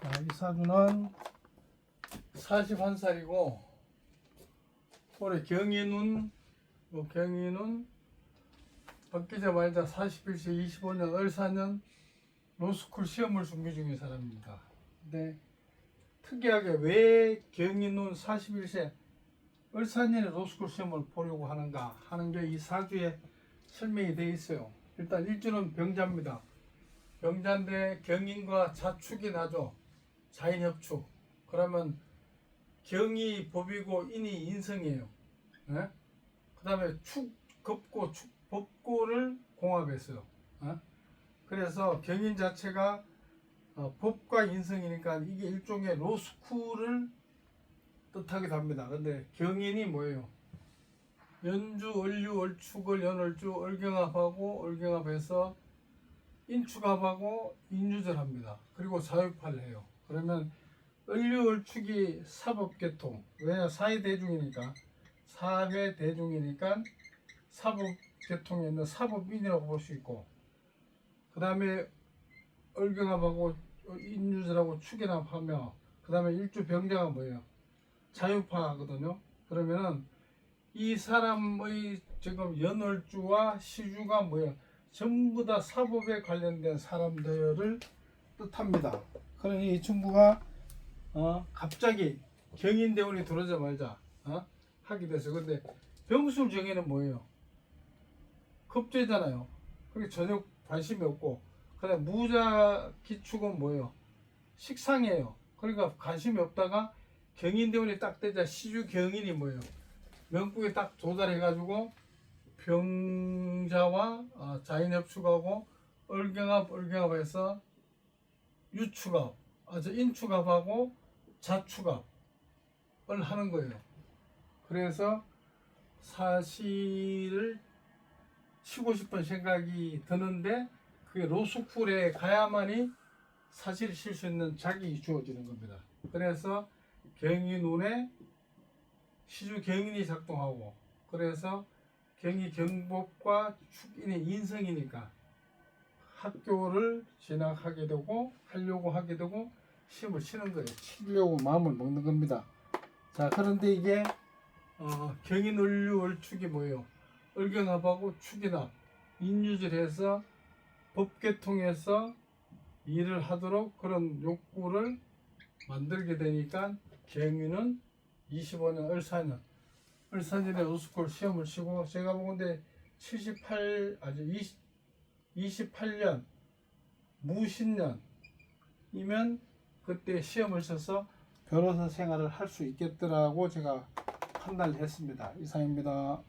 자, 이 사주는 41살이고 올해 경인운 요 경인운 바뀌자마자 41세 25년 을사년 로스쿨 시험을 준비 중인 사람입니다. 근데 특이하게 왜 경인운 41세 을사년에 로스쿨 시험을 보려고 하는가 하는 게 이 사주에 설명이 되어 있어요. 일단 일주는 병자입니다. 병자인데 경인과 자축이 나죠. 자인협축. 그러면 경이 법이고 인이 인성이에요. 그 다음에 축, 겁고, 축, 법고를 공합했어요. 예? 그래서 경인 자체가 어, 법과 인성이니까 이게 일종의 로스쿨을 뜻하기도 합니다. 근데 경인이 뭐예요? 연주, 얼류, 얼축을 연얼주, 얼경합하고 얼경합해서 인축합하고 인유절합니다. 그리고 사육파를 해요. 그러면 얼류얼축이 사법계통 왜냐 사회 대중이니까 사회 대중이니까 사법계통에 있는 사법인이라고 볼 수 있고 그 다음에 얼경합하고 인유절하고 축연합하며 그 다음에 일주병자가 뭐예요? 자유파거든요. 그러면은 이 사람의 지금 연월주와 시주가 뭐예요? 전부 다 사법에 관련된 사람들을 뜻합니다. 그러니 이 친구가 어, 갑자기 경인대원이 들어오자마자 어? 하게 됐어요. 근데 병술 정의는 뭐예요? 급제잖아요. 그게 전혀 관심이 없고 그다음 무자 기축은 뭐예요? 식상이에요. 그러니까 관심이 없다가 경인대원이 딱 되자 시주 경인이 뭐예요? 명국에 딱 도달해가지고 병자와 어, 자인 협축하고 얼경합 얼경합해서 유축합, 아저 인축합하고 자축합을 하는 거예요. 그래서 사실을 치고 싶은 생각이 드는데 그게 로스쿨에 가야만이 사실을 칠 수 있는 작이 주어지는 겁니다. 그래서 경이 눈에 시주 경인이 작동하고 그래서 경이 경법과 축인이 인성이니까 학교를 진학하게 되고 하려고 하게 되고 시험을 치는 거예요. 치려고 마음을 먹는 겁니다. 자 그런데 이게 어, 경인 을류 을축이 뭐예요? 을경합하고 축이납 인유질해서 법계통해서 일을 하도록 그런 욕구를 만들게 되니까 경인은 25년 을사년 을사년에 우스콜 시험을 치고 제가 보건데 78 아주 20, 28년 무신년이면 그때 시험을 쳐서 변호사 생활을 할 수 있겠더라고 제가 판단을 했습니다. 이상입니다.